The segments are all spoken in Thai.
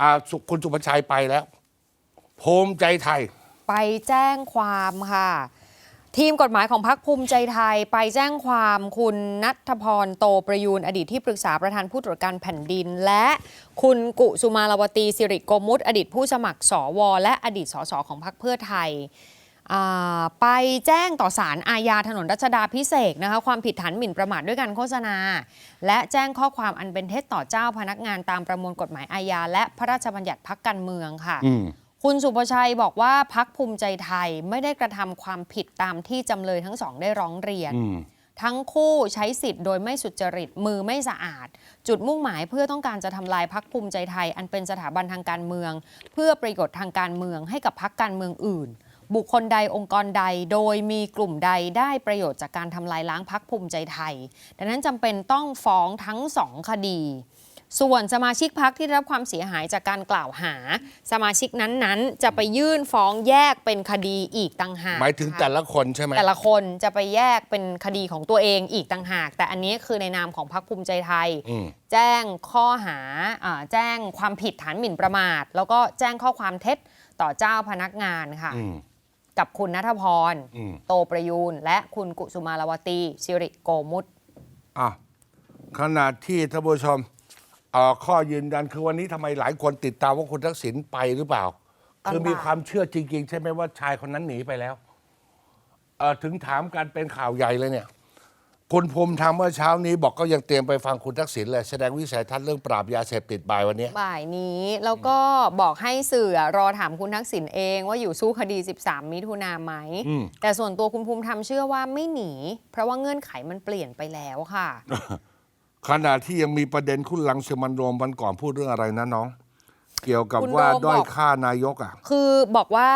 อ่าสุคุณสุภชัยไปแล้วภูมิใจไทย ไปแจ้งความค่ะ ทีมกฎหมายของพรรคภูมิใจไทย ไปแจ้งความคุณนัทพรโตประยูนอดีตที่ปรึกษาประธานผู้ตรวจการแผ่นดิน และคุณกุสุมาลวตีสิริโกมุตอดีตผู้สมัครสวและอดีตสสของพรรคเพื่อไทย ไปแจ้งต่อศาลอาญาถนนรัชดาพิเศษกนะคะความผิดฐานหมิ่นประมาทด้วยการโฆษณา และแจ้งข้อความอันเป็นเท็จต่อเจ้าพนักงานตามประมวลกฎหมายอาญาและพระราชบัญญัติพักการเมืองค่ะอืมคุณสุภชัยบอกว่าพักภูมิใจไทยไม่ได้กระทำความผิดตามที่จำเลยทั้งสองได้ร้องเรียนอืมทั้งคู่ใช้สิทธิ์โดยไม่สุจริตมือไม่สะอาด จุดมุ่งหมายเพื่อต้องการจะทำลายพักภูมิใจไทย อันเป็นสถาบันทางการเมือง เพื่อประโยชน์ทางการเมืองให้กับพักการเมืองอื่น บุคคลใดองค์กรใดโดยมีกลุ่มใดได้ประโยชน์จากการทำลายล้างพักภูมิใจไทย ดังนั้นจำเป็นต้องฟ้องทั้งสองคดี ส่วนสมาชิกพักที่ได้รับความเสียหายจากการกล่าวหา สมาชิกนั้นๆ จะไปยื่นฟ้องแยกเป็นคดีอีกต่างหากหมายถึงค่ะแต่ละคนใช่ไหมแต่ละคนจะไปแยกเป็นคดีของตัวเองอีกต่างหาก แต่อันนี้คือในนามของพรรคภูมิใจไทย อืม แจ้งข้อหาอ่าแจ้งความผิดฐานหมิ่นประมาท แล้วก็แจ้งข้อความเท็จต่อเจ้าพนักงานค่ะ อืม กับคุณนัทพร อืม โตประยูน และคุณกุสุมารวตีสิริโกมุต อะขณะที่ท่านผู้ชมเอ่อข้อยืนยันคือวันนี้ทำไมหลายคนติดตามว่าคุณทักษิณไปหรือเปล่าตอนบ่ายคือมีความเชื่อจริง ๆ ใช่ไหมว่าชายคนนั้นหนีไปแล้วเอ่อถึงถามกันเป็นข่าวใหญ่เลยเนี่ย คุณภูมิธรรมเมื่อเช้านี้บอกก็ยังเตรียมไปฟังคุณทักษิณเลยแสดงวิสัยทัศน์เรื่องปราบยาเสพติดบ่ายวันนี้ บ่ายนี้แล้วก็บอกให้สื่อรอถามคุณทักษิณเองว่าอยู่สู้คดี 13 มิถุนาไหม อืม แต่ส่วนตัวคุณภูมิธรรมเชื่อว่าไม่หนี เพราะว่าเงื่อนไขมันเปลี่ยนไปแล้วค่ะ ขณะที่ยังมีประเด็นคุณลังสิมันโรมวันก่อนพูดเรื่องอะไรนะน้อง เกี่ยวกับคุณว่าโรมด้อยบอกค่านายกอะ คือบอกว่า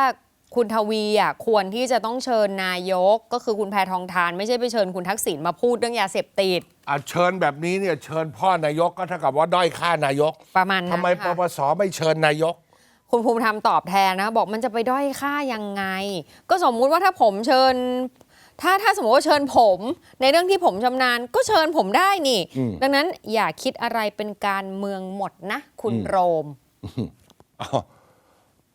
คุณทวีอะควรที่จะต้องเชิญนายก ก็คือคุณแพทองทาน ไม่ใช่ไปเชิญคุณทักษิณมาพูดเรื่องยาเสพติด อะเชิญแบบนี้เนี่ยเชิญพ่อนายกก็เท่ากับว่าด้อยค่านายกประมาณนั้ทำนไมปค่ะ ปสไม่เชิญนายก คุณภูมิธรรมตอบแทนนะ บอกมันจะไปด้อยค่ายังไง ก็สมมุติว่าถ้าผมเชิญ ถ้าถ้าสมมติว่าเชิญผม ในเรื่องที่ผมชำนาญก็เชิญผมได้นี่ อืม ดังนั้นอย่าคิดอะไรเป็นการเมืองหมดนะ คุณอืมโรม อ้าว